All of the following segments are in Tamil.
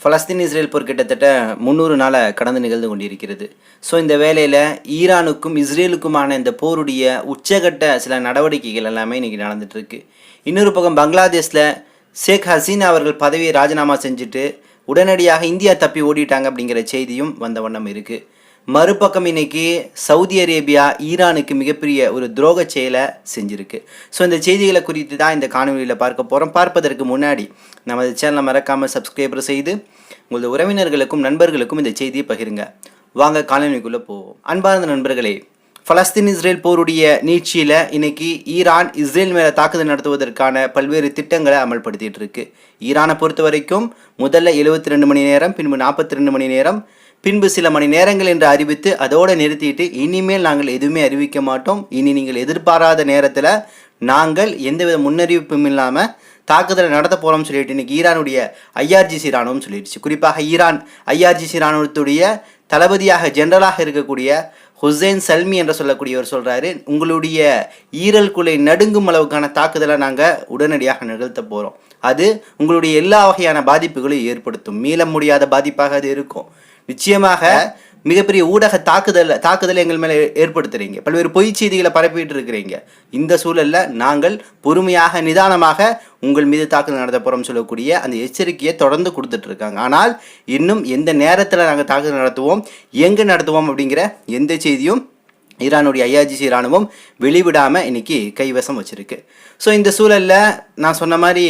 பலஸ்தீன் இஸ்ரேல் போர் கிட்டத்தட்ட முந்நூறு நாளை கடந்து நிகழ்ந்து கொண்டிருக்கிறது. ஸோ இந்த வேலையில் ஈரானுக்கும் இஸ்ரேலுக்குமான இந்த போருடைய உச்சகட்ட சில நடவடிக்கைகள் எல்லாமே இன்றைக்கி நடந்துகிட்ருக்கு இன்னொரு பக்கம் பங்களாதேஷில் ஷேக் ஹசீனா அவர்கள் பதவியை ராஜினாமா செஞ்சுட்டு உடனடியாக இந்தியா தப்பி ஓடிட்டாங்க அப்படிங்கிற செய்தியும் வந்த வண்ணம் இருக்குது மறுபக்கம் இன்னைக்கு சவுதி அரேபியா ஈரானுக்கு மிகப்பெரிய ஒரு துரோக செயலை செஞ்சுருக்கு. ஸோ இந்த செய்திகளை குறித்து தான் இந்த காணொலியில் பார்க்க போகிறோம் பார்ப்பதற்கு முன்னாடி நமது சேனலை மறக்காமல் சப்ஸ்கிரைபர் செய்து உங்களது உறவினர்களுக்கும் நண்பர்களுக்கும் இந்த செய்தியை பகிருங்க. வாங்க காணொலிக்குள்ளே போவோம். அன்பார்ந்த நண்பர்களே பலஸ்தீன் இஸ்ரேல் போருடைய நீட்சியில் இன்னைக்கு ஈரான் இஸ்ரேல் மேலே தாக்குதல் நடத்துவதற்கான பல்வேறு திட்டங்களை அமல்படுத்திட்டு இருக்கு. ஈரானை பொறுத்த வரைக்கும் முதல்ல 72 ரெண்டு மணி நேரம் பின்பு நாற்பத்தி ரெண்டு மணி நேரம் பின்பு சில மணி நேரங்கள் என்று அறிவித்து அதோடு நிறுத்திட்டு இனிமேல் நாங்கள் எதுவுமே அறிவிக்க மாட்டோம். இனி நீங்கள் எதிர்பாராத நேரத்தில் நாங்கள் எந்தவித முன்னறிவிப்பும் இல்லாமல் தாக்குதலை நடத்த போகிறோம்னு சொல்லிட்டு இன்னைக்கு ஈரானுடைய ஐஆர்ஜிசி ராணுவம் சொல்லிடுச்சு. குறிப்பாக ஈரான் ஐஆர்ஜிசி ராணுவத்துடைய தளபதியாக ஜெனரலாக இருக்கக்கூடிய ஹுசைன் சல்மி என்று சொல்லக்கூடியவர் சொல்கிறாரு உங்களுடைய ஈரல் குலை நடுங்கும் அளவுக்கான தாக்குதலை நாங்கள் உடனடியாக நிகழ்த்த போகிறோம் அது உங்களுடைய எல்லா வகையான பாதிப்புகளையும் ஏற்படுத்தும். மீள முடியாத பாதிப்பாக அது இருக்கும். நிச்சயமாக மிகப்பெரிய ஊடக தாக்குதல் தாக்குதலை எங்கள் மேலே ஏற்படுத்துறீங்க. பல்வேறு பொய் செய்திகளை பரப்பிட்டு இருக்கிறீங்க இந்த சூழல்ல நாங்கள் பொறுமையாக நிதானமாக உங்கள் மீது தாக்குதல் நடத்த போகிறோம் சொல்லக்கூடிய அந்த எச்சரிக்கையை தொடர்ந்து கொடுத்துட்டு இருக்காங்க ஆனால் இன்னும் எந்த நேரத்தில் நாங்கள் தாக்குதல் நடத்துவோம் எங்கே நடத்துவோம் அப்படிங்கிற எந்த செய்தியும் ஈரானுடைய ஐஆர்ஜிசி ராணுவம் வெளிவிடாமல் இன்னைக்கு கைவசம் வச்சிருக்கு. ஸோ இந்த சூழலில் நான் சொன்ன மாதிரி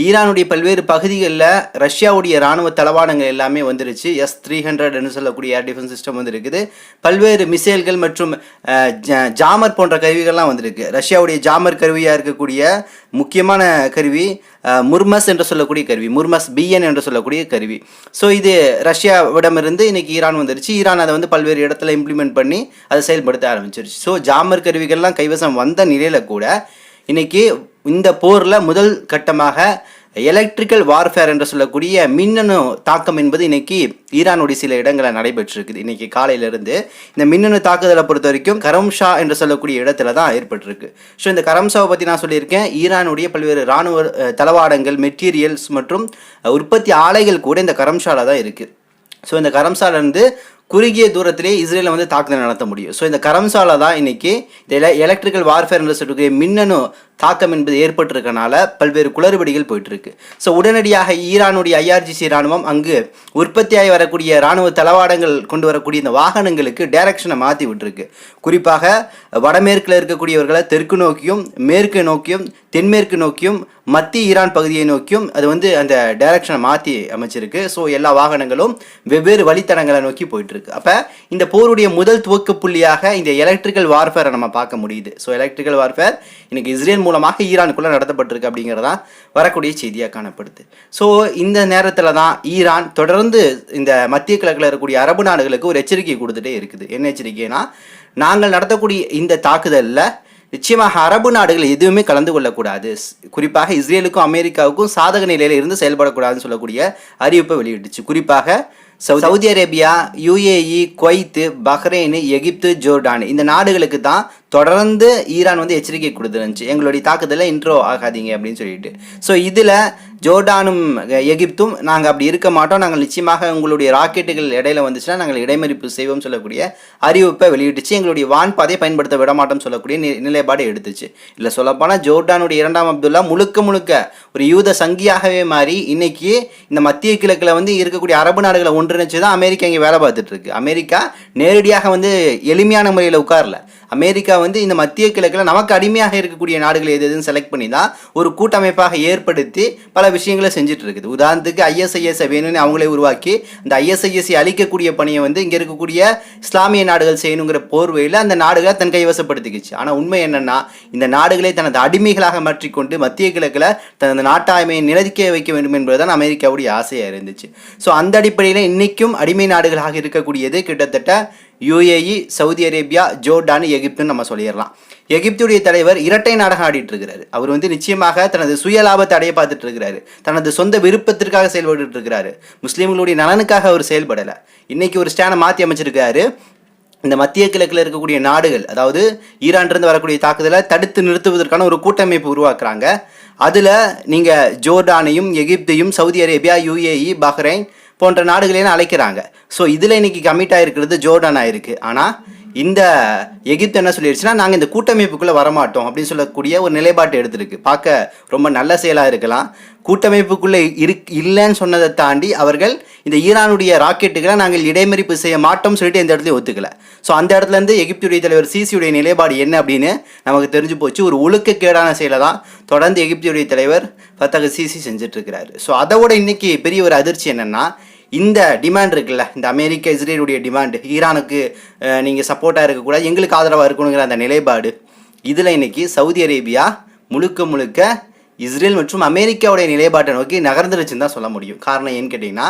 ஈரானுடைய பல்வேறு பகுதிகளில் ரஷ்யாவுடைய ராணுவ தளவாடங்கள் எல்லாமே வந்துருச்சு. எஸ் த்ரீ ஹண்ட்ரட்னு சொல்லக்கூடிய ஏர் டிஃபென்ஸ் சிஸ்டம் வந்துருக்குது. பல்வேறு மிசைல்கள் மற்றும் ஜாமர் போன்ற கருவிகள்லாம் வந்திருக்கு. ரஷ்யாவுடைய ஜாமர் கருவியாக இருக்கக்கூடிய முக்கியமான கருவி முர்மஸ் என்று சொல்லக்கூடிய கருவி முர்மஸ் பிஎன் என்று சொல்லக்கூடிய கருவி. ஸோ இது ரஷ்யாவிடமிருந்து இன்னைக்கு ஈரான் வந்துருச்சு. ஈரான் அதை வந்து பல்வேறு இடத்துல இம்ப்ளிமெண்ட் பண்ணி அதை செயல்படுத்த ஆரம்பிச்சிருச்சு. ஸோ ஜாமர் கருவிகள்லாம் கைவசம் வந்த நிலையில் கூட இன்றைக்கி இந்த போரில் முதல் கட்டமாக எலக்ட்ரிக்கல் வார்ஃபேர் என்று சொல்லக்கூடிய மின்னணு தாக்கம் என்பது இன்னைக்கு ஈரானுடைய சில இடங்களில் நடைபெற்றிருக்குது. இன்னைக்கு காலையிலிருந்து இந்த மின்னணு தாக்குதலை பொறுத்த வரைக்கும் கரம்ஷா என்று சொல்லக்கூடிய இடத்துல தான் ஏற்பட்டிருக்கு. ஸோ இந்த கரம்ஷாவை பற்றி நான் சொல்லியிருக்கேன். ஈரானுடைய பல்வேறு இராணுவ தளவாடங்கள் மெட்டீரியல்ஸ் மற்றும் உற்பத்தி ஆலைகள் கூட இந்த கரம்ஷாவில் தான் இருக்குது ஸோ இந்த கரம்சாலேருந்து குறுகிய தூரத்திலே இஸ்ரேலை வந்து தாக்குதல் நடத்த முடியும். ஸோ இந்த கரம்சாலா தான் இன்றைக்கி இந்த எலக்ட்ரிக்கல் வார்ஃபேர் என்று சொல்லக்கூடிய மின்னணு தாக்கம் என்பது ஏற்பட்டிருக்கனால பல்வேறு குளறுபடிகள் போயிட்டுருக்கு. ஸோ உடனடியாக ஈரானுடைய ஐஆர்ஜிசி ராணுவம் அங்கு உற்பத்தியாகி வரக்கூடிய ராணுவ தளவாடங்கள் கொண்டு வரக்கூடிய இந்த வாகனங்களுக்கு டைரக்ஷனை மாற்றி விட்டுருக்கு. குறிப்பாக வடமேற்கில் இருக்கக்கூடியவர்களை தெற்கு நோக்கியும் மேற்கு நோக்கியும் தென்மேற்கு நோக்கியும் மத்திய ஈரான் பகுதியை நோக்கியும் அது வந்து அந்த டைரக்ஷனை மாற்றி அமைச்சிருக்கு. ஸோ எல்லா வாகனங்களும் வெவ்வேறு வழித்தடங்களை நோக்கி போயிட்டுருக்கு. அப்போ இந்த போருடைய முதல் துவக்க புள்ளியாக இந்த எலக்ட்ரிக்கல் வார்ஃபேரை நம்ம பார்க்க முடியுது. ஸோ எலக்ட்ரிக்கல் வார்ஃபேர் இன்னைக்கு இஸ்ரேல் மூலமாக ஈரானுக்குள்ளே நடத்தப்பட்டிருக்கு அப்படிங்கிறதா வரக்கூடிய செய்தியாக காணப்படுது. ஸோ இந்த நேரத்தில் தான் ஈரான் தொடர்ந்து இந்த மத்திய கிழக்கில் இருக்கக்கூடிய அரபு நாடுகளுக்கு ஒரு எச்சரிக்கை கொடுத்துட்டே இருக்குது. என்ன எச்சரிக்கைனா நாங்கள் நடத்தக்கூடிய இந்த தாக்குதலில் நிச்சயமாக அரபு நாடுகள் எதுவுமே கலந்து கொள்ளக்கூடாது. குறிப்பாக இஸ்ரேலுக்கும் அமெரிக்காவுக்கும் சாதக நிலையில் இருந்து செயல்படக்கூடாதுன்னு சொல்லக்கூடிய அறிவிப்பை வெளியிட்டுச்சு. குறிப்பாக Saudi Arabia UAE Kuwait Bahrain Egypt Jordan இந்த நாடுகளுக்கு தான் தொடர்ந்து ஈரான் வந்து எச்சரிக்கை கொடுத்துருந்துச்சு. எங்களுடைய தாக்குதலில் இன்ட்ரோ ஆகாதீங்க அப்படின்னு சொல்லிட்டு. ஸோ இதில் ஜோர்டானும் எகிப்தும் நாங்கள் அப்படி இருக்க மாட்டோம். நாங்கள் நிச்சயமாக உங்களுடைய ராக்கெட்டுகள் இடையில வந்துச்சுன்னா நாங்கள் இடைமறிப்பு செய்வோம் சொல்லக்கூடிய அறிவிப்பை வெளியிட்டுச்சு. எங்களுடைய வான்பாதையை பயன்படுத்த விட மாட்டோம் சொல்லக்கூடிய நி- நிலைப்பாடு எடுத்துச்சு. இல்லை சொல்லப்போனால் ஜோர்டானுடைய இரண்டாம் அப்துல்லா முழுக்க முழுக்க ஒரு யூத சங்கியாகவே மாறி இன்னைக்கு இந்த மத்திய கிழக்கில் வந்து இருக்கக்கூடிய அரபு நாடுகளை ஒன்றிணைச்சு தான் அமெரிக்கா இங்கே வேலை பார்த்துட்டு இருக்கு. அமெரிக்கா நேரடியாக வந்து எளிமையான முறையில் உட்காரல. அமெரிக்கா வந்து இந்த மத்திய கிழக்கில் நமக்கு அடிமையாக இருக்கக்கூடிய நாடுகள் எது எதுன்னு செலக்ட் பண்ணி தான் ஒரு கூட்டமைப்பாக ஏற்படுத்தி பல விஷயங்களை செஞ்சுட்டு இருக்குது. உதாரணத்துக்கு ஐஎஸ்ஐஎஸ்ஐ வேணும்னு அவங்களே உருவாக்கி அந்த ஐஎஸ்ஐஎஸ்ஐ அழிக்கக்கூடிய பணியை வந்து இங்கே இருக்கக்கூடிய இஸ்லாமிய நாடுகள் செய்யணுங்கிற போர்வையில் அந்த நாடுகளை தன் கைவசப்படுத்திக்கிச்சு. ஆனால் உண்மை என்னன்னா இந்த நாடுகளை தனது அடிமைகளாக மாற்றிக்கொண்டு மத்திய கிழக்கில் தனது நாட்டாய்மையை நிலைக்க வைக்க வேண்டும் என்பதுதான் அமெரிக்காவுடைய ஆசையாக இருந்துச்சு. ஸோ அந்த அடிப்படையில் இன்றைக்கும் அடிமை நாடுகளாக இருக்கக்கூடியது கிட்டத்தட்ட யுஏஇ சவுதி அரேபியா ஜோர்டான் எகிப்துன்னு நம்ம சொல்லிடலாம். எகிப்துடைய தலைவர் இரட்டை நாடகம் ஆடிட்டு இருக்கிறாரு அவர் வந்து நிச்சயமாக தனது சுய லாபத்தை அடைய பார்த்துட்டு இருக்கிறாரு தனது சொந்த விருப்பத்திற்காக செயல்பட்டு இருக்கிறாரு முஸ்லீம்களுடைய நலனுக்காக அவர் செயல்படலை. இன்னைக்கு ஒரு ஸ்டாண்டை மாற்றி அமைச்சிருக்காரு. இந்த மத்திய கிழக்கில் இருக்கக்கூடிய நாடுகள் அதாவது ஈரான்லேருந்து வரக்கூடிய தாக்குதலை தடுத்து நிறுத்துவதற்கான ஒரு கூட்டமைப்பு உருவாக்குறாங்க. அதில் நீங்கள் ஜோர்டானையும் எகிப்தையும் சவுதி அரேபியா யுஏஇ பஹ்ரைன் போன்ற நாடுகளையும் அழைக்கிறாங்க. ஸோ இதில் இன்றைக்கி கமிட் ஆகிருக்கிறது ஜோர்டான் ஆயிருக்கு. ஆனால் இந்த எகிப்து என்ன சொல்லிடுச்சுன்னா நாங்கள் இந்த கூட்டமைப்புக்குள்ளே வரமாட்டோம் அப்படின்னு சொல்லக்கூடிய ஒரு நிலைப்பாட்டை எடுத்திருக்கு. பார்க்க ரொம்ப நல்ல செயலாக இருக்கலாம். கூட்டமைப்புக்குள்ளே இரு இல்லைன்னு சொன்னதை தாண்டி அவர்கள் இந்த ஈரானுடைய ராக்கெட்டுகளை நாங்கள் இடைமறிப்பு செய்ய மாட்டோம் சொல்லிட்டு எந்த இடத்துலையும் ஒத்துக்கல. ஸோ அந்த இடத்துல இருந்து எகிப்துடைய தலைவர் சிசியுடைய நிலைப்பாடு என்ன அப்படின்னு நமக்கு தெரிஞ்சு போச்சு. ஒரு ஒழுக்கக்கேடான செயலை தான் தொடர்ந்து எகிப்துடைய தலைவர் ஃபத்தக சிசி செஞ்சுட்ருக்கிறாரு ஸோ அதோட இன்றைக்கி பெரிய ஒரு அதிர்ச்சி என்னென்னா இந்த டிமாண்ட் இருக்குல்ல இந்த அமெரிக்க இஸ்ரேலுடைய டிமாண்ட் ஈரானுக்கு நீங்கள் சப்போர்ட்டாக இருக்கக்கூடாது எங்களுக்கு ஆதரவாக இருக்கணுங்கிற அந்த நிலைப்பாடு. இதில் இன்னைக்கு சவுதி அரேபியா முழுக்க முழுக்க இஸ்ரேல் மற்றும் அமெரிக்காவுடைய நிலைப்பாட்டை நோக்கி நகர்ந்துருச்சுன்னு தான் சொல்ல முடியும். காரணம் ஏன்னு கேட்டிங்கன்னா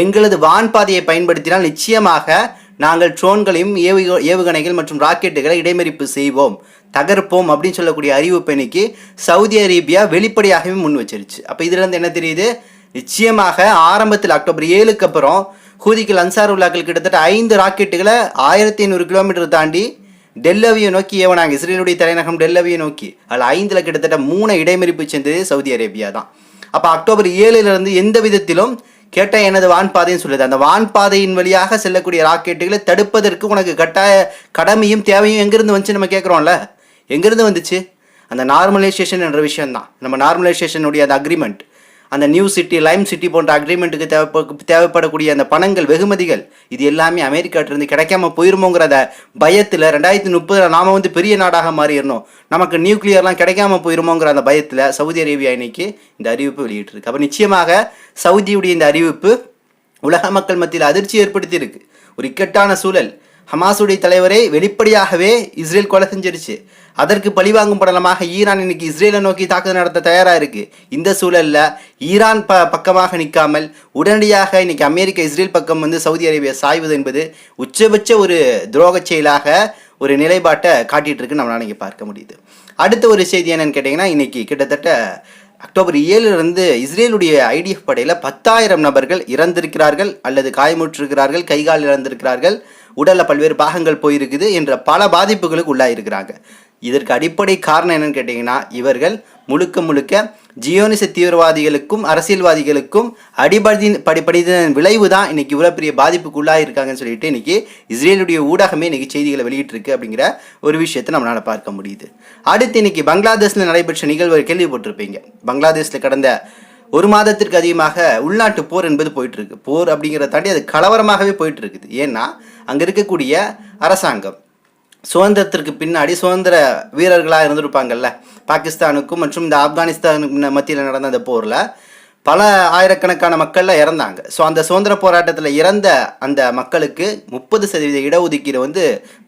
எங்களது வான்பாதையை பயன்படுத்தினால் நிச்சயமாக நாங்கள் ட்ரோன்களையும் ஏவு ஏவுகணைகள் மற்றும் ராக்கெட்டுகளை இடைமறிப்பு செய்வோம் தகர்ப்போம் அப்படின்னு சொல்லக்கூடிய அறிவிப்பு இன்னைக்கு சவுதி அரேபியா வெளிப்படையாகவே முன் வச்சிருச்சு. அப்போ இதுலேருந்து என்ன தெரியுது? நிச்சயமாக ஆரம்பத்தில் அக்டோபர் ஏழுக்கு அப்புறம் ஹூதிகள் அன்சார் உல்லாக்கள் கிட்டத்தட்ட ஐந்து ராக்கெட்டுகளை ஆயிரத்தி ஐநூறு கிலோமீட்டர் தாண்டி டெல்லவியை நோக்கி ஏவனாங்க. இஸ்ரேலுடைய தலைநகரம் டெல்லவியை நோக்கி. அதில் ஐந்தில் கிட்டத்தட்ட மூணு இடைமறிப்பு செஞ்சது சவுதி அரேபியா தான். அப்போ அக்டோபர் ஏழுலேருந்து எந்த விதத்திலும் கேட்ட எனது வான்பாதைன்னு சொல்லுது. அந்த வான்பாதையின் வழியாக செல்லக்கூடிய ராக்கெட்டுகளை தடுப்பதற்கு உனக்கு கட்டாய கடமையும் தேவையும் எங்கேருந்து வந்துச்சு நம்ம கேட்குறோம்ல எங்கேருந்து வந்துச்சு? அந்த நார்மலைசேஷன் என்ற விஷயம்தான். நம்ம நார்மலைசேஷனுடைய அந்த அக்ரிமெண்ட் அந்த நியூ சிட்டி லைம் சிட்டி போன்ற அக்ரிமெண்ட்டுக்கு தேவைப்ப தேவைப்படக்கூடிய அந்த பணங்கள் வெகுமதிகள் இது எல்லாமே அமெரிக்காட்டிலிருந்து கிடைக்காம போயிருமோங்கிறத பயத்தில் ரெண்டாயிரத்தி முப்பதில் நாம் வந்து பெரிய நாடாக மாறிடணும். நமக்கு நியூக்ளியர்லாம் கிடைக்காம போயிருமோங்கிற அந்த பயத்தில் சவுதி அரேபியா இன்னைக்கு இந்த அறிவிப்பு வெளியிட்டிருக்கு. அப்போ நிச்சயமாக சவுதியுடைய இந்த அறிவிப்பு உலக மக்கள் மத்தியில் அதிர்ச்சி ஏற்படுத்தியிருக்கு. ஒரு இக்கட்டான சூழல். ஹமாஸுடைய தலைவரை வெளிப்படையாகவே இஸ்ரேல் கொலை செஞ்சிருச்சு. அதற்கு பழிவாங்கும் படலமாக ஈரான் இன்னைக்கு இஸ்ரேலை நோக்கி தாக்குதல் நடத்த தயாராக இருக்கு இந்த சூழலில் ஈரான் ப பக்கமாக நிற்காமல் உடனடியாக இன்னைக்கு அமெரிக்கா இஸ்ரேல் பக்கம் வந்து சவுதி அரேபியா சாய்வது என்பது உச்சபட்ச ஒரு துரோகச் செயலாக ஒரு நிலைப்பாட்டை காட்டிகிட்டு இருக்கு நம்மளால் இங்கே பார்க்க முடியுது. அடுத்த ஒரு செய்தி என்னன்னு கேட்டிங்கன்னா இன்றைக்கி கிட்டத்தட்ட அக்டோபர் ஏழுலேருந்து இஸ்ரேலுடைய ஐடிஎஃப் படையில் பத்தாயிரம் நபர்கள் இறந்திருக்கிறார்கள் அல்லது காயமுற்றிருக்கிறார்கள் கைகால் இறந்திருக்கிறார்கள் உடலில் பல்வேறு பாகங்கள் போயிருக்குது என்ற பல பாதிப்புகளுக்கு உள்ளாயிருக்கிறாங்க. இதற்கு அடிப்படை காரணம் என்னன்னு கேட்டிங்கன்னா இவர்கள் முழுக்க முழுக்க ஜியோனிச தீவிரவாதிகளுக்கும் அரசியல்வாதிகளுக்கும் அடிபடி படிப்படிதன் விளைவு தான் இன்றைக்கி இவ்வளோ பெரிய பாதிப்புக்கு இருக்காங்கன்னு சொல்லிட்டு இன்றைக்கி இஸ்ரேலுடைய ஊடகமே இன்றைக்கி செய்திகளை வெளியிட்டிருக்கு அப்படிங்கிற ஒரு விஷயத்தை நம்மளால் பார்க்க முடியுது. அடுத்து இன்றைக்கி பங்களாதேஷில் நடைபெற்ற நிகழ்வு கேள்விப்பட்டிருப்பீங்க. பங்களாதேஷில் கடந்த ஒரு மாதத்திற்கு அதிகமாக உள்நாட்டு போர் என்பது போயிட்டுருக்கு. போர் அப்படிங்கிறத தாண்டி அது கலவரமாகவே போயிட்டுருக்குது. ஏன்னா அங்கே இருக்கக்கூடிய அரசாங்கம் சுதந்திரத்திற்கு பின்னாடி சுதந்திர வீரர்களாக இருந்திருப்பாங்கல்ல. பாகிஸ்தானுக்கும் மற்றும் இந்த ஆப்கானிஸ்தானுக்கு மத்தியில் நடந்த அந்த போரில் பல ஆயிரக்கணக்கான மக்கள்லாம் இறந்தாங்க. ஸோ அந்த சுதந்திர போராட்டத்தில் இறந்த அந்த மக்களுக்கு முப்பது சதவீத இடஒதுக்கீடு வந்து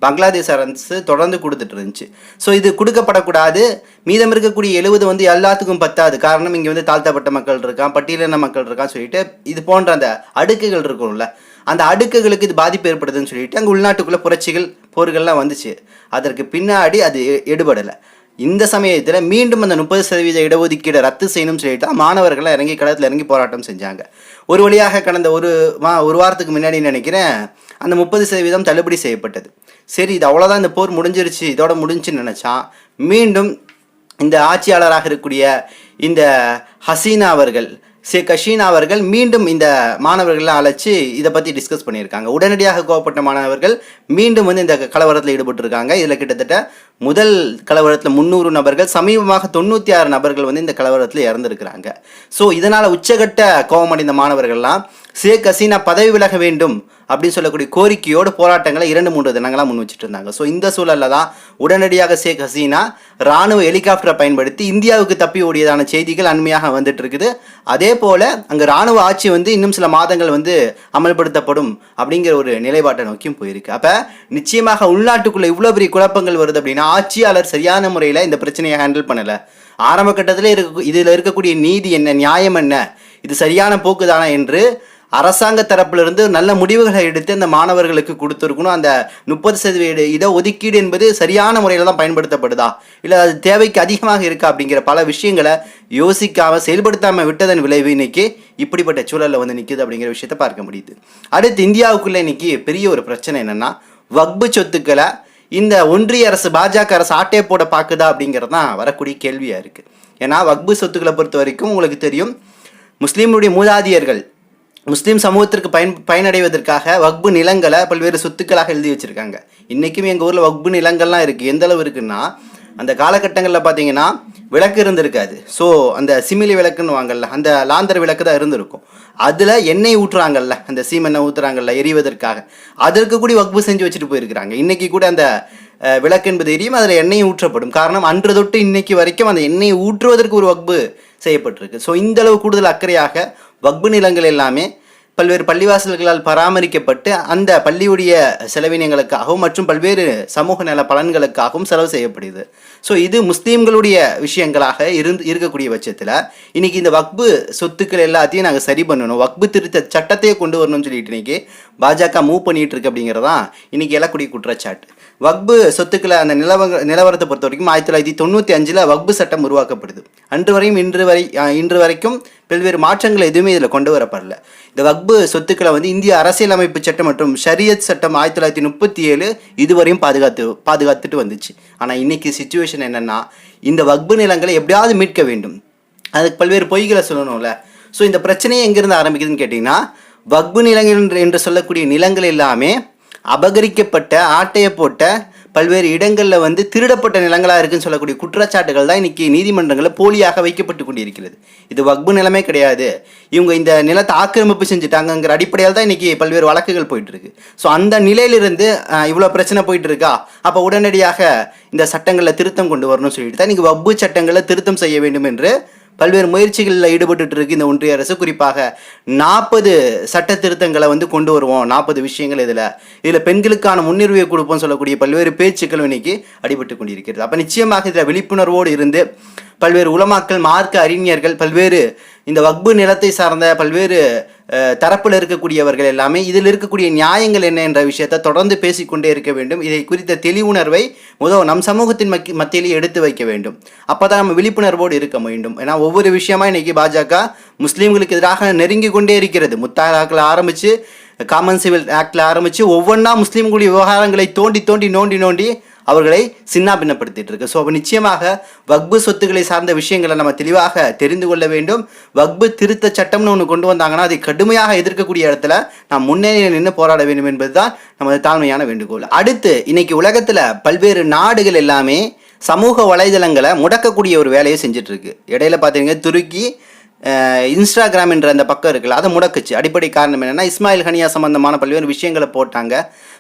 பங்களாதேஷ் அரசு தொடர்ந்து கொடுத்துட்டு இருந்துச்சு. ஸோ இது கொடுக்கப்படக்கூடாது. மீதம் இருக்கக்கூடிய எழுபது வந்து எல்லாத்துக்கும் பத்தாது. காரணம் இங்கே வந்து தாழ்த்தப்பட்ட மக்கள் இருக்கான் பட்டியலின மக்கள் இருக்கான்னு சொல்லிட்டு இது போன்ற அந்த அடுக்குகள் இருக்கும்ல. அந்த அடுக்குகளுக்கு இது பாதிப்பு ஏற்படுதுன்னு சொல்லிட்டு அங்கே உள்நாட்டுக்குள்ளே புரட்சிகள் போர்கள்லாம் வந்துச்சு. அதற்கு பின்னாடி அது எ- எடுபடலை. இந்த சமயத்தில் மீண்டும் அந்த முப்பது சதவீத இடஒதுக்கீடு ரத்து செய்யணும்னு சொல்லிட்டு தான் மாணவர்கள்லாம் இறங்கி களத்தில் இறங்கி போராட்டம் செஞ்சாங்க. ஒரு வழியாக கடந்த ஒரு மா ஒரு வாரத்துக்கு முன்னாடி நினைக்கிறேன் அந்த முப்பது சதவீதம் தள்ளுபடி செய்யப்பட்டது. சரி இது அவ்வளோதான் இந்த போர் முடிஞ்சிருச்சு இதோட முடிஞ்சுன்னு நினச்சான். மீண்டும் இந்த ஆட்சியாளராக இருக்கக்கூடிய இந்த ஹசீனா அவர்கள் ஷேக் கஷீன் அவர்கள் மீண்டும் இந்த மாணவர்கள்லாம் அழைச்சி இதை பற்றி டிஸ்கஸ் பண்ணியிருக்காங்க. உடனடியாக கோவப்பட்ட மாணவர்கள் மீண்டும் வந்து இந்த கலவரத்தில் ஈடுபட்டிருக்காங்க. இதில் கிட்டத்தட்ட முதல் கலவரத்தில் முந்நூறு நபர்கள் சமீபமாக தொண்ணூற்றி ஆறு நபர்கள் வந்து இந்த கலவரத்தில் இறந்துருக்கிறாங்க. ஸோ இதனால் உச்சகட்ட கோபமடைந்த மாணவர்கள்லாம் ஷேக் ஹசீனா பதவி விலக வேண்டும் அப்படின்னு சொல்லக்கூடிய கோரிக்கையோடு போராட்டங்களை இரண்டு மூன்று தினங்களாக முன் வச்சுட்டு இருந்தாங்க. ஸோ இந்த சூழலில் தான் உடனடியாக ஷேக் ஹசீனா ராணுவ ஹெலிகாப்டரை பயன்படுத்தி இந்தியாவுக்கு தப்பி ஓடியதான செய்திகள் அண்மையாக வந்துட்டு இருக்குது. அதே போல் அங்கே ராணுவ ஆட்சி வந்து இன்னும் சில மாதங்கள் வந்து அமல்படுத்தப்படும் அப்படிங்கிற ஒரு நிலைப்பாட்டை நோக்கியும் போயிருக்கு. அப்போ நிச்சயமாக உள்நாட்டுக்குள்ளே இவ்வளோ பெரிய குழப்பங்கள் வருது அப்படின்னா ஆட்சியாளர் சரியான முறையில் இந்த பிரச்சனையை ஹேண்டில் பண்ணலை. ஆரம்ப கட்டத்தில் இருக்க இதில் இருக்கக்கூடிய நீதி என்ன நியாயம் என்ன இது சரியான போக்குதானா என்று அரசாங்க தரப்பிலிருந்து நல்ல முடிவுகளை எடுத்து அந்த மாணவர்களுக்கு கொடுத்துருக்கணும். அந்த முப்பது சதவீத இட ஒதுக்கீடு என்பது சரியான முறையில் தான் பயன்படுத்தப்படுதா? இல்லை அது தேவைக்கு அதிகமாக இருக்கா அப்படிங்கிற பல விஷயங்களை யோசிக்காமல் செயல்படுத்தாமல் விட்டதன் விளைவு இன்னைக்கு இப்படிப்பட்ட சூழலில் வந்து நிற்கிது அப்படிங்கிற விஷயத்த பார்க்க முடியுது. அடுத்து இந்தியாவுக்குள்ளே இன்னைக்கு பெரிய ஒரு பிரச்சனை என்னென்னா வக்பு சொத்துக்களை இந்த ஒன்றிய அரசு பாஜக அரசு ஆட்டே போட பார்க்குதா அப்படிங்கிறது தான் வரக்கூடிய கேள்வியாக இருக்குது ஏன்னா வக்பு சொத்துக்களை பொறுத்த வரைக்கும் உங்களுக்கு தெரியும் முஸ்லீமுடைய மூதாதியர்கள் முஸ்லீம் சமூகத்திற்கு பயன் பயனடைவதற்காக வக்பு நிலங்களை பல்வேறு சொத்துக்களாக எழுதி வச்சுருக்காங்க. இன்றைக்கும் எங்கள் ஊரில் வக்பு நிலங்கள்லாம் இருக்குது எந்த அளவு இருக்குன்னா அந்த காலகட்டங்களில் பார்த்தீங்கன்னா விளக்கு இருந்திருக்காது. ஸோ அந்த சிமிலி விளக்குன்னு வாங்கல்ல அந்த லாந்தர் விளக்கு தான் இருந்திருக்கும். அதில் எண்ணெய் ஊற்றுறாங்கல்ல அந்த சீமெண்ணெய் ஊற்றுறாங்கல்ல எரிவதற்காக. அதற்கு கூடி வக்பு செஞ்சு வச்சுட்டு போயிருக்கிறாங்க. இன்றைக்கி கூட அந்த விளக்கு என்பது எரியும் அதில் எண்ணெய் ஊற்றப்படும். காரணம் அன்று தொட்டு இன்னைக்கு வரைக்கும் அந்த எண்ணெய் ஊற்றுவதற்கு ஒரு வக்பு செய்யப்பட்டிருக்கு. ஸோ இந்தளவு கூடுதல் அக்கறையாக வக்பு நிலங்கள் எல்லாமே பல்வேறு பள்ளிவாசல்களால் பராமரிக்கப்பட்டு அந்த பள்ளியுடைய செலவினங்களுக்காகவும் மற்றும் பல்வேறு சமூக நல பலன்களுக்காகவும் செலவு செய்யப்படுது. ஸோ இது முஸ்லீம்களுடைய விஷயங்களாக இருந்து இருக்கக்கூடிய பட்சத்தில் இன்னைக்கு இந்த வக்பு சொத்துக்கள் எல்லாத்தையும் நாங்கள் சரி பண்ணணும். வக்பு திருத்த சட்டத்தையே கொண்டு வரணும்னு சொல்லிட்டு இன்னைக்கு பாஜக மூவ் பண்ணிட்டு இருக்கு அப்படிங்கிறதான் இன்னைக்கு எழக்கூடிய குற்றச்சாட்டு. வக்பு சொத்துக்களை அந்த நிலவ நிலவரத்தை பொறுத்த வரைக்கும் ஆயிரத்தி தொள்ளாயிரத்தி தொண்ணூற்றி அஞ்சில் வக்பு சட்டம் உருவாக்கப்படுது அன்று வரையும் இன்று வரை இன்று வரைக்கும் பல்வேறு மாற்றங்கள் எதுவுமே இதில் கொண்டு வரப்படல. இந்த வக்பு சொத்துக்களை வந்து இந்திய அரசியலமைப்பு சட்டம் மற்றும் ஷரியத் சட்டம் ஆயிரத்தி தொள்ளாயிரத்தி முப்பத்தி ஏழு இதுவரையும் பாதுகாத்து பாதுகாத்துட்டு வந்துச்சு. ஆனால் இன்றைக்கி சுச்சுவேஷன் என்னென்னா இந்த வக்பு நிலங்களை எப்படியாவது மீட்க வேண்டும். அதுக்கு பல்வேறு பொய்களை சொல்லணும்ல. ஸோ இந்த பிரச்சனையை எங்கேருந்து ஆரம்பிக்குதுன்னு கேட்டிங்கன்னா வக்பு நிலங்கள் என்று- என்று சொல்லக்கூடிய நிலங்கள் எல்லாமே அபகரிக்கப்பட்ட ஆட்டையை போட்ட பல்வேறு இடங்களில் வந்து திருடப்பட்ட நிலங்களாக இருக்குன்னு சொல்லக்கூடிய குற்றச்சாட்டுகள் தான் இன்றைக்கி நீதிமன்றங்களில் போலியாக வைக்கப்பட்டு கொண்டிருக்கிறது. இது வக்பு நிலமே கிடையாது. இவங்க இந்த நிலத்தை ஆக்கிரமிப்பு செஞ்சுட்டாங்கங்கிற அடிப்படையில் தான் இன்றைக்கி பல்வேறு வழக்குகள் போயிட்டுருக்கு. ஸோ அந்த நிலையிலிருந்து இவ்வளோ பிரச்சனை போயிட்டு இருக்கா அப்போ உடனடியாக இந்த சட்டங்களில் திருத்தம் கொண்டு வரணும்னு சொல்லிட்டு தான் இன்றைக்கி வக்பு சட்டங்களில் திருத்தம் செய்ய வேண்டும் என்று பல்வேறு முயற்சிகளில் ஈடுபட்டு இருக்கு இந்த ஒன்றிய அரசு. குறிப்பாக நாற்பது சட்ட திருத்தங்களை வந்து கொண்டு வருவோம். நாற்பது விஷயங்கள் இதில். இதில் பெண்களுக்கான முன்னுரிமை கொடுப்போம் சொல்லக்கூடிய பல்வேறு பேச்சுக்கள் இன்னைக்கு அடிபட்டு கொண்டிருக்கிறது. அப்போ நிச்சயமாக இதில் விழிப்புணர்வோடு இருந்து பல்வேறு உலமாக்கள் மார்க்க அறிஞர்கள் பல்வேறு இந்த வக்பு நிலத்தை சார்ந்த பல்வேறு தரப்பில் இருக்கக்கூடியவர்கள் எல்லாமே இதில் இருக்கக்கூடிய நியாயங்கள் என்ன என்ற விஷயத்தை தொடர்ந்து பேசிக்கொண்டே இருக்க வேண்டும். இதை குறித்த தெளிவுணர்வை முதல் நம் சமூகத்தின் மக்கி மத்தியிலே எடுத்து வைக்க வேண்டும். அப்போ தான் நம்ம விழிப்புணர்வோடு இருக்க வேண்டும் ஏன்னா ஒவ்வொரு விஷயமா இன்றைக்கி பாஜக முஸ்லீம்களுக்கு எதிராக நெருங்கி கொண்டே இருக்கிறது. முத்தாலாக்கில் ஆரம்பித்து காமன் சிவில் ஆக்டில் ஆரம்பித்து ஒவ்வொன்றா முஸ்லீம்களுடைய விவகாரங்களை தோண்டி தோண்டி நோண்டி நோண்டி அவர்களை சின்னாபின்னப்படுத்திட்டு இருக்கு. ஸோ அப்போ நிச்சயமாக வக்பு சொத்துக்களை சார்ந்த விஷயங்களை நம்ம தெளிவாக தெரிந்து கொள்ள வேண்டும். வக்பு திருத்த சட்டம்னு ஒன்று கொண்டு வந்தாங்கன்னா அதை கடுமையாக எதிர்க்கக்கூடிய இடத்துல நாம் முன்னேறி நின்று போராட வேண்டும் என்பதுதான் நமது தாழ்மையான வேண்டுகோள். அடுத்து இன்னைக்கு உலகத்தில் பல்வேறு நாடுகள் எல்லாமே சமூக வலைதளங்களை முடக்கக்கூடிய ஒரு வேலையை செஞ்சுட்டு இருக்கு. இடையில பார்த்தீங்கன்னா துருக்கி இன்ஸ்டாகிராம் என்ற அந்த பக்கம் இருக்குல்ல அதை முடக்குச்சு. அடிப்படை காரணம் என்னென்னா இஸ்மாயில் ஹனியா சம்பந்தமான பல்வேறு விஷயங்களை போட்டாங்க.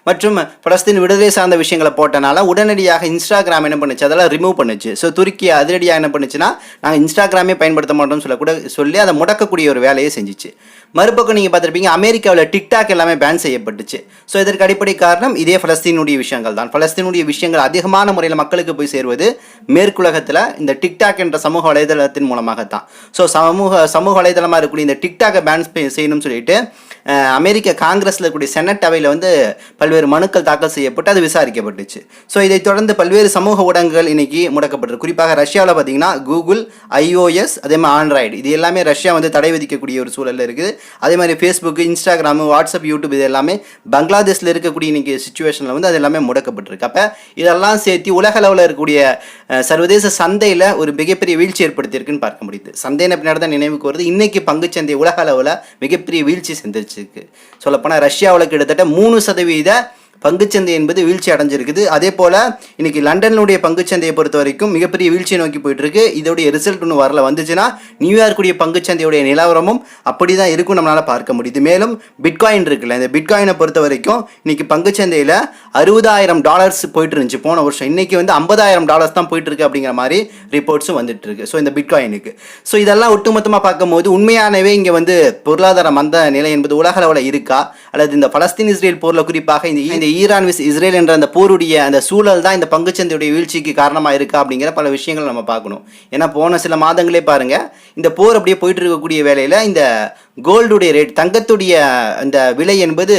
மற்றும் பலஸ்தீன் விடுதலை சார்ந்த விஷயங்களை போட்டனால உடனடியாக இன்ஸ்டாகிராம் என்ன பண்ணுச்சு அதெல்லாம் ரிமூவ் பண்ணுச்சு. ஸோ துருக்கி அதிரடியாக என்ன பண்ணுச்சுன்னா நாங்கள் இன்ஸ்டாகிராமே பயன்படுத்த மாட்டோம்னு சொல்லக்கூட சொல்லி அதை முடக்கக்கூடிய ஒரு வேலையை செஞ்சுச்சு. மறுபக்கம் நீங்கள் பார்த்துருப்பீங்க அமெரிக்காவில் டிக்டாக் எல்லாமே பேன் செய்யப்பட்டுச்சு. ஸோ இதற்கு அடிப்படை காரணம் இதே ஃபலஸ்தீனுடைய விஷயங்கள் தான். ஃபலஸ்தீனுடைய விஷயங்கள் அதிகமான முறையில் மக்களுக்கு போய் சேருவது மேற்குலகத்தில் இந்த டிக்டாக் என்ற சமூக வலைதளத்தின் மூலமாகத்தான். ஸோ சமூக சமூக வலைதளமாக இருக்கக்கூடிய இந்த டிக்டாக்கை பேன் செய்யணும்னு சொல்லிட்டு அமெரிக்க காங்கிரஸில் இருக்கக்கூடிய செனட் அவையில் வந்து பல்வேறு மனுக்கள் தாக்கல் செய்யப்பட்டு அது விசாரிக்கப்பட்டுச்சு. ஸோ இதைத் தொடர்ந்து பல்வேறு சமூக ஊடகங்கள் இன்னைக்கு முடக்கப்பட்டிருக்கு. குறிப்பாக ரஷ்யாவில் பார்த்தீங்கன்னா கூகுள் ஐஓஎஸ் அதே மாதிரி ஆண்ட்ராய்டு இது எல்லாமே ரஷ்யா வந்து தடை விதிக்கக்கூடிய ஒரு சூழலில் இருக்குது. அதே மாதிரி ஃபேஸ்புக்கு இன்ஸ்டாகிராமு வாட்ஸ்அப் யூடியூப் இது எல்லாமே பங்களாதேஷில் இருக்கக்கூடிய இன்னைக்கு சுச்சுவேஷனில் வந்து அது எல்லாமே முடக்கப்பட்டிருக்கு. அப்போ இதெல்லாம் சேர்த்து உலக அளவில் இருக்கக்கூடிய சர்வதேச சந்தையில் ஒரு மிகப்பெரிய வீழ்ச்சி ஏற்படுத்தியிருக்குன்னு பார்க்க முடியுது. சந்தையின் பின்னாடி தான் நினைவுக்கு வருது. இன்றைக்கி பங்குச்சந்தை உலக அளவில் மிகப்பெரிய வீழ்ச்சி சந்திச்சிருக்கு சொல்லப்போனால் ரஷ்யாவில் கிட்டத்தட்ட மூணு சதவீத பங்குச்சந்தை என்பது வீழ்ச்சி அடைஞ்சிருக்குது. அதே போல் இன்றைக்கி லண்டனுடைய பங்குச்சந்தையை பொறுத்த வரைக்கும் மிகப்பெரிய வீழ்ச்சியை நோக்கி போயிட்டுருக்கு. இதோடைய ரிசல்ட் ஒன்று வரல. வந்துச்சுன்னா நியூயார்க்குடைய பங்குச்சந்தையுடைய நிலவரமும் அப்படி தான் இருக்கும் நம்மளால் பார்க்க முடியுது. மேலும் பிட்காயின் இருக்குல்ல இந்த பிட்காயினை பொறுத்த வரைக்கும் இன்றைக்கி பங்குச்சந்தையில் அறுபதாயிரம் டாலர்ஸ் போயிட்டு இருந்துச்சு போன வருஷம். இன்னைக்கு வந்து ஐம்பதாயிரம் டாலர்ஸ் தான் போயிட்டு இருக்கு அப்படிங்கிற மாதிரி ரிப்போர்ட்ஸும் வந்துட்டு இருக்கு ஸோ இந்த பிட்காயினுக்கு. ஸோ இதெல்லாம் ஒட்டுமொத்தமாக பார்க்கும்போது உண்மையானவே இங்கே வந்து பொருளாதார மந்த நிலை என்பது உலக அளவில் இருக்கா? அல்லது இந்த பலஸ்தீன் இஸ்ரேல் போரில் குறிப்பாக இந்த ஈரான் விஸ் இஸ்ரேல் என்ற அந்த போருடைய அந்த சூழல் தான் இந்த பங்குச்சந்தையுடைய வீழ்ச்சிக்கு காரணமாக இருக்கா அப்படிங்கிற பல விஷயங்கள் நம்ம பார்க்கணும். ஏன்னா போன சில மாதங்களே பாருங்க இந்த போர் அப்படியே போயிட்டு இருக்கக்கூடிய வேலையில் இந்த கோல்டுடைய ரேட் தங்கத்துடைய அந்த விலை என்பது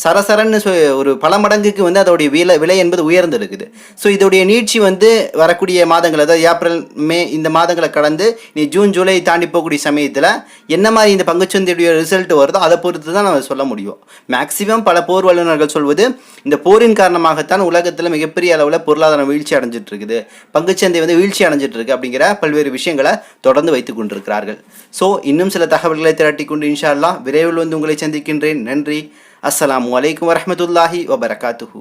சரசரன்னு சொ- ஒரு பல மடங்குக்கு வந்து அதோடைய விலை விலை என்பது உயர்ந்து இருக்குது ஸோ இதோடைய நீட்சி வந்து வரக்கூடிய மாதங்கள் அதாவது ஏப்ரல் மே இந்த மாதங்களை கடந்து நீ ஜூன் ஜூலை தாண்டி போகக்கூடிய சமயத்தில் என்ன மாதிரி இந்த பங்குச்சந்தையுடைய ரிசல்ட் வருதோ அதை பொறுத்து தான் நம்ம சொல்ல முடியும். மேக்சிமம் பல போர் வல்லுநர்கள் சொல்வது இந்த போரின் காரணமாகத்தான் உலகத்தில் மிகப்பெரிய அளவில் பொருளாதாரம் வீழ்ச்சி அடைஞ்சிட்டு இருக்குது பங்குச்சந்தை வந்து வீழ்ச்சி அடைஞ்சிட்டு இருக்கு அப்படிங்கிற பல்வேறு விஷயங்களை தொடர்ந்து வைத்துக் கொண்டிருக்கிறார்கள். ஸோ இன்னும் சில தகவல்களை திரட்டி கொண்டு இன்ஷா அல்லாஹ் விரைவில் வந்து உங்களை சந்திக்கின்றேன். நன்றி. அஸ்லாம் வலைக்கம் வரமத்துல்லாஹி வபரகாத்துஹூ.